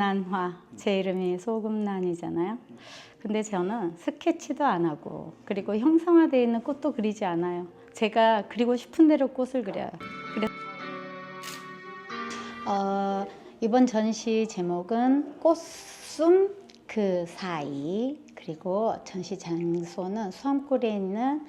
소금난화. 제 이름이 소금난이잖아요. 근데 저는 스케치도 안 하고 그리고 형상화되어 있는 꽃도 그리지 않아요. 제가 그리고 싶은 대로 꽃을 그려요. 그래 어, 이번 전시 제목은 꽃숨 그 사이 그리고 전시 장소는 수암골에 있는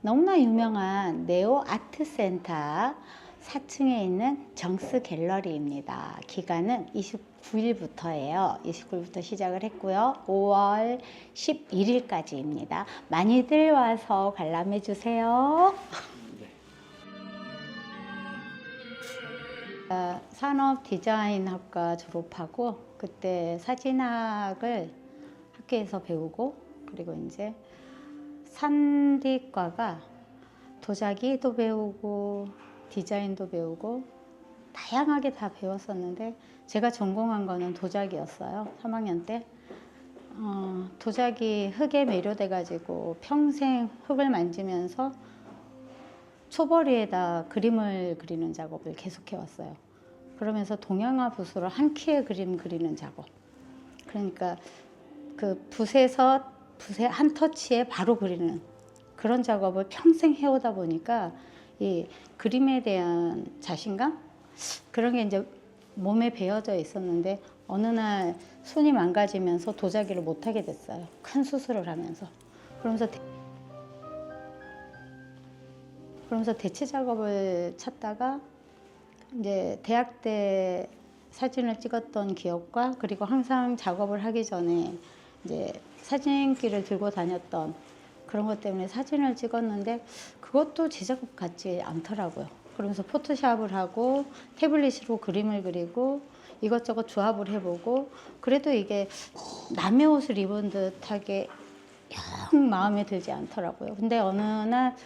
너무나 유명한 네오 아트 센터 4층에 있는 정스 갤러리입니다. 기간은 29일부터예요. 29일부터 시작을 했고요. 5월 11일까지입니다. 많이들 와서 관람해 주세요. 어, 산업 디자인학과 졸업하고 그때 사진학을 학교에서 배우고 그리고 이제 산디과가 도자기도 배우고 디자인도 배우고 다양하게 다 배웠었는데 제가 전공한 거는 도자기였어요. 3학년 때. 어, 도자기 흙에 매료돼 가지고 평생 흙을 만지면서 초벌이에다 그림을 그리는 작업을 계속해 왔어요. 그러면서 동양화 붓으로 한 키의 그림 그리는 작업. 그러니까 그 붓에서 붓의 한 터치에 바로 그리는 그런 작업을 평생 해오다 보니까 이 그림에 대한 자신감 그런 게 이제 몸에 배어져 있었는데 어느 날 손이 망가지면서 도자기를 못 하게 됐어요. 큰 수술을 하면서 그러면서 대- 그러면서 대체 작업을 찾다가 이제 대학 때 사진을 찍었던 기억과 그리고 항상 작업을 하기 전에 이제 사진기를 들고 다녔던 그런 것 때문에 사진을 찍었는데 그것도 제 작업 같지 않더라고요. 그러면서 포토샵을 하고 태블릿으로 그림을 그리고 이것저것 조합을 해보고 그래도 이게 남의 옷을 입은 듯하게 영 마음에 들지 않더라고요. 근데 어느 날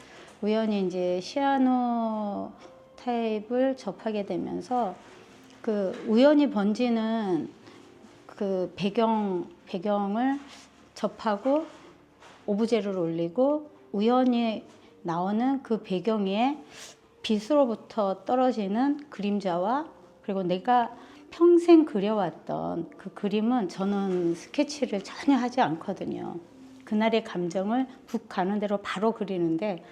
우연히 이제 시아노 타입을 접하게 되면서 그 우연히 번지는 그 배경 배경을 접하고 오브제를 올리고 우연히 나오는 그 배경 위에 빛으로부터 떨어지는 그림자와 그리고 내가 평생 그려왔던 그 그림은 저는 스케치를 전혀 하지 않거든요. 그날의 감정을 북 가는 대로 바로 그리는데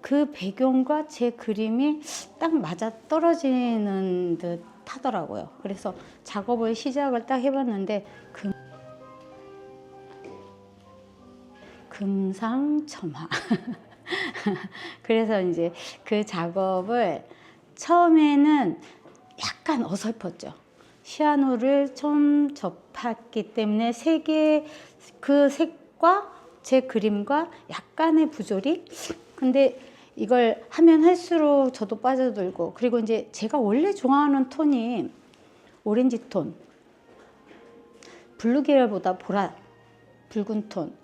그 배경과 제 그림이 딱 맞아 떨어지는 듯 하더라고요. 그래서 작업을 시작을 딱 해봤는데 금, 금상첨화. 그래서 이제 그 작업을 처음에는 약간 어설펐죠. 시아노를 처음 접했기 때문에 색의 그 색과 제 그림과 약간의 부조리. 근데 이걸 하면 할수록 저도 빠져들고 그리고 이제 제가 원래 좋아하는 톤이 오렌지 톤, 블루 계열보다 보라, 붉은 톤.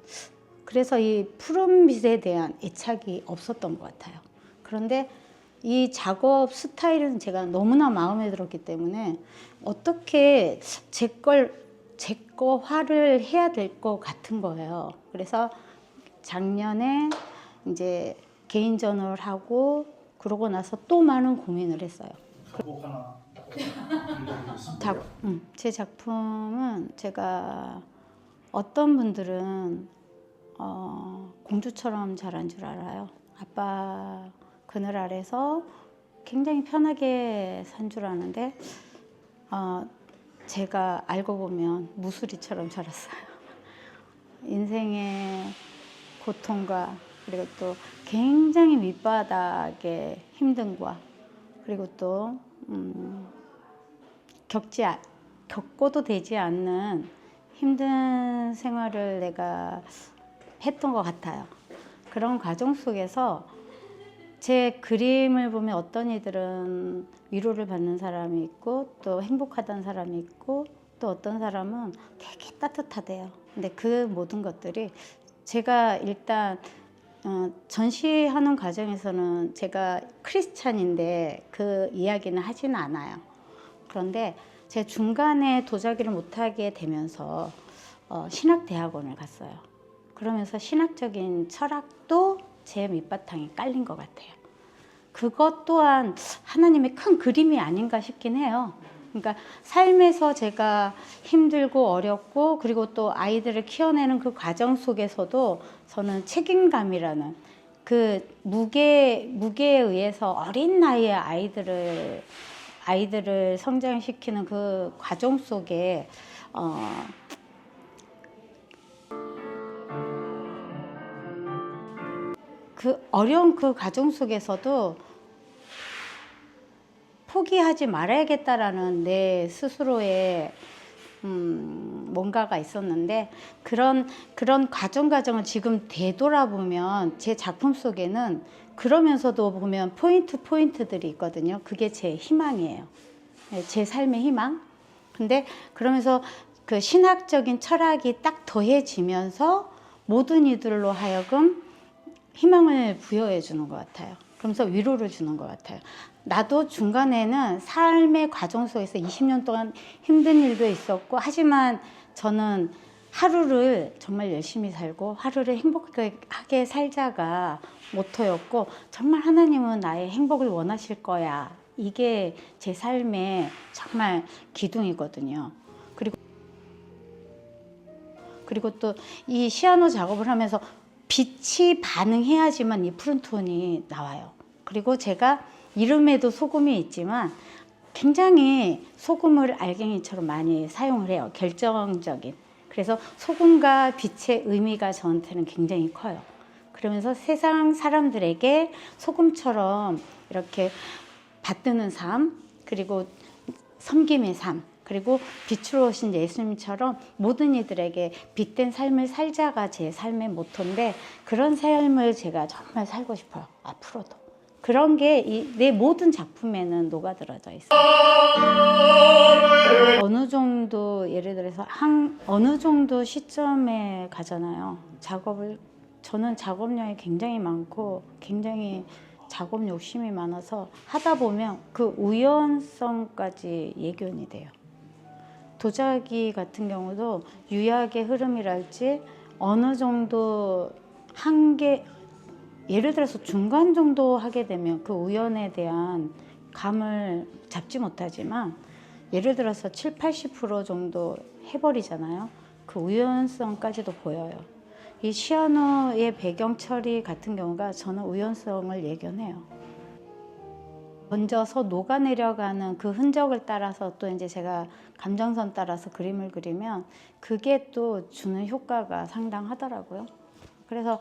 그래서 이 푸른빛에 대한 애착이 없었던 것 같아요. 그런데 이 작업 스타일은 제가 너무나 마음에 들었기 때문에 어떻게 제 걸, 제 거 화를 해야 될 것 같은 거예요. 그래서 작년에 이제 개인전을 하고 그러고 나서 또 많은 고민을 했어요. 꼭 하나. 작, 음, 제 작품은 제가 어떤 분들은 어, 공주처럼 자란 줄 알아요. 아빠 그늘 아래서 굉장히 편하게 산 줄 아는데 어, 제가 알고 보면 무수리처럼 자랐어요. 인생의 고통과 그리고 또 굉장히 밑바닥의 힘듦과 그리고 또 음, 겪지 아- 겪고도 되지 않는 힘든 생활을 내가 했던 것 같아요. 그런 과정 속에서 제 그림을 보면 어떤 이들은 위로를 받는 사람이 있고 또 행복하다는 사람이 있고 또 어떤 사람은 되게 따뜻하대요. 근데 그 모든 것들이 제가 일단 어, 전시하는 과정에서는 제가 크리스찬인데 그 이야기는 하지는 않아요. 그런데 제 중간에 도자기를 못하게 되면서 어, 신학대학원을 갔어요. 그러면서 신학적인 철학도 제 밑바탕에 깔린 것 같아요. 그것 또한 하나님의 큰 그림이 아닌가 싶긴 해요. 그러니까 삶에서 제가 힘들고 어렵고 그리고 또 아이들을 키워내는 그 과정 속에서도 저는 책임감이라는 그 무게 무게에 의해서 어린 나이에 아이들을 아이들을 성장시키는 그 과정 속에 어, 그 어려운 그 과정 속에서도 포기하지 말아야겠다라는 내 스스로의 음, 뭔가가 있었는데 그런 그런 과정 과정을 지금 되돌아보면 제 작품 속에는 그러면서도 보면 포인트 포인트들이 있거든요. 그게 제 희망이에요. 네, 제 삶의 희망. 근데 그러면서 그 신학적인 철학이 딱 더해지면서 모든 이들로 하여금 희망을 부여해 주는 것 같아요. 그러면서 위로를 주는 것 같아요. 나도 중간에는 삶의 과정 속에서 20년 동안 힘든 일도 있었고, 하지만 저는 하루를 정말 열심히 살고, 하루를 행복하게 살자가 모토였고, 정말 하나님은 나의 행복을 원하실 거야. 이게 제 삶의 정말 기둥이거든요. 그리고 그리고 또 이 시아노 작업을 하면서 빛이 반응해야지만 이 푸른 톤이 나와요. 그리고 제가 이름에도 소금이 있지만 굉장히 소금을 알갱이처럼 많이 사용을 해요. 결정적인. 그래서 소금과 빛의 의미가 저한테는 굉장히 커요. 그러면서 세상 사람들에게 소금처럼 이렇게 받드는 삶, 그리고 섬김의 삶, 그리고 빛으로 오신 예수님처럼 모든 이들에게 빛된 삶을 살자가 제 삶의 모토인데 그런 삶을 제가 정말 살고 싶어요. 앞으로도. 그런 게 내 모든 작품에는 녹아들어져 있어요. 어느 정도 예를 들어서 한 어느 정도 시점에 가잖아요. 작업을 저는 작업량이 굉장히 많고 굉장히 작업 욕심이 많아서 하다 보면 그 우연성까지 예견이 돼요. 도자기 같은 경우도 유약의 흐름이랄지 어느 정도 한계 예를 들어서 중간 정도 하게 되면 그 우연에 대한 감을 잡지 못하지만 예를 들어서 7, 80% 정도 해버리잖아요. 그 우연성까지도 보여요. 이 시아노의 배경 처리 같은 경우가 저는 우연성을 예견해요. 번져서 녹아내려가는 그 흔적을 따라서 또 이제 제가 감정선 따라서 그림을 그리면 그게 또 주는 효과가 상당하더라고요. 그래서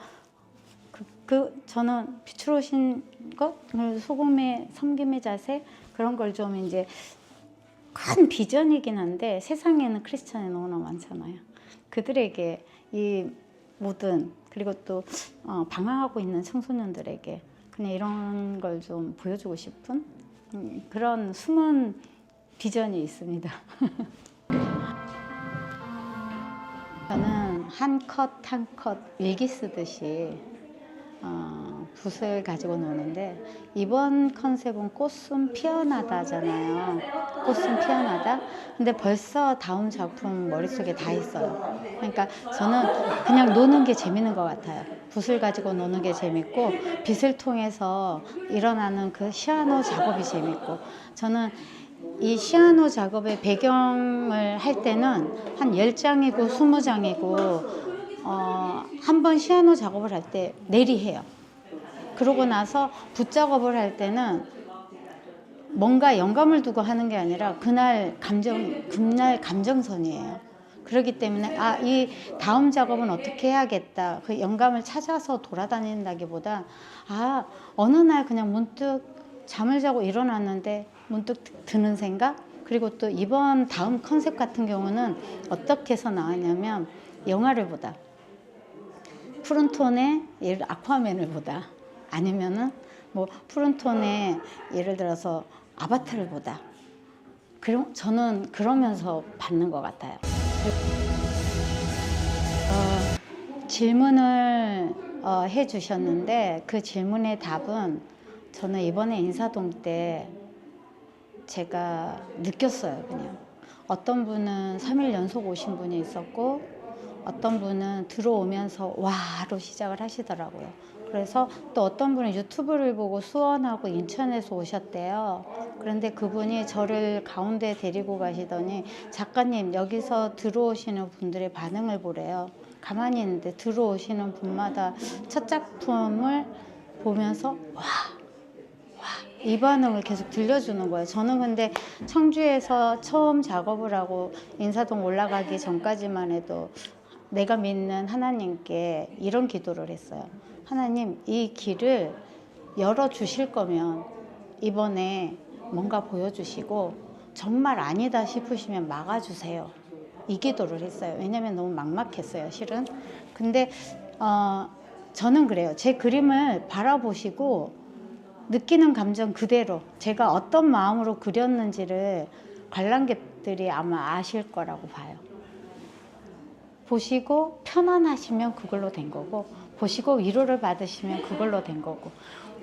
그, 그 저는 빛으로 오신 것, 그리고 소금의 섬김의 자세 그런 걸 좀 이제 큰 비전이긴 한데 세상에는 크리스천이 너무나 많잖아요. 그들에게 이 모든 그리고 또 어, 방황하고 있는 청소년들에게 그냥 이런 걸 좀 보여주고 싶은 음, 그런 숨은 비전이 있습니다. 저는 한 컷 한 컷 일기 쓰듯이 어, 붓을 가지고 노는데 이번 컨셉은 꽃순 피어나다잖아요. 꽃순 피어나다. 근데 벌써 다음 작품 머릿속에 다 있어요. 그러니까 저는 그냥 노는 게 재밌는 것 같아요. 붓을 가지고 노는 게 재밌고 빛을 통해서 일어나는 그 시아노 작업이 재밌고 저는 이 시아노 작업의 배경을 할 때는 한 10장이고 20장이고 어, 한번 시아노 작업을 할 때 내리해요. 그러고 나서 붓 작업을 할 때는 뭔가 영감을 두고 하는 게 아니라 그날 감정, 그날 감정선이에요. 그렇기 때문에 아, 이 다음 작업은 어떻게 해야겠다. 그 영감을 찾아서 돌아다닌다기보다 아, 어느 날 그냥 문득 잠을 자고 일어났는데 문득 드는 생각? 그리고 또 이번 다음 컨셉 같은 경우는 어떻게 해서 나왔냐면 영화를 보다. 푸른 톤의 예를 아쿠아맨을 보다 아니면은 뭐 푸른 톤의 예를 들어서 아바타를 보다 그럼 저는 그러면서 받는 것 같아요. 어, 질문을 어, 해주셨는데 그 질문의 답은 저는 이번에 인사동 때 제가 느꼈어요 그냥 어떤 분은 3일 연속 오신 분이 있었고 어떤 분은 들어오면서 와로 시작을 하시더라고요. 그래서 또 어떤 분은 유튜브를 보고 수원하고 인천에서 오셨대요. 그런데 그분이 저를 가운데 데리고 가시더니 작가님 여기서 들어오시는 분들의 반응을 보래요. 가만히 있는데 들어오시는 분마다 첫 작품을 보면서 와, 와, 이 반응을 계속 들려주는 거예요. 저는 근데 청주에서 처음 작업을 하고 인사동 올라가기 전까지만 해도 내가 믿는 하나님께 이런 기도를 했어요. 하나님, 이 길을 열어 주실 거면 이번에 뭔가 보여주시고 정말 아니다 싶으시면 막아주세요. 이 기도를 했어요. 왜냐면 너무 막막했어요, 실은. 근데 어, 저는 그래요. 제 그림을 바라보시고 느끼는 감정 그대로 제가 어떤 마음으로 그렸는지를 관람객들이 아마 아실 거라고 봐요. 보시고 편안하시면 그걸로 된 거고 보시고 위로를 받으시면 그걸로 된 거고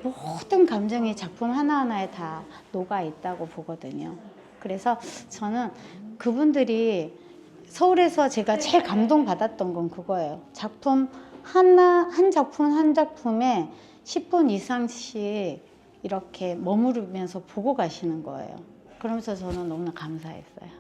모든 감정이 작품 하나하나에 다 녹아 있다고 보거든요. 그래서 저는 그분들이 서울에서 제가 제일 감동 받았던 건 그거예요. 작품 하나 한 작품 한 작품에 10분 이상씩 이렇게 머무르면서 보고 가시는 거예요. 그러면서 저는 너무나 감사했어요.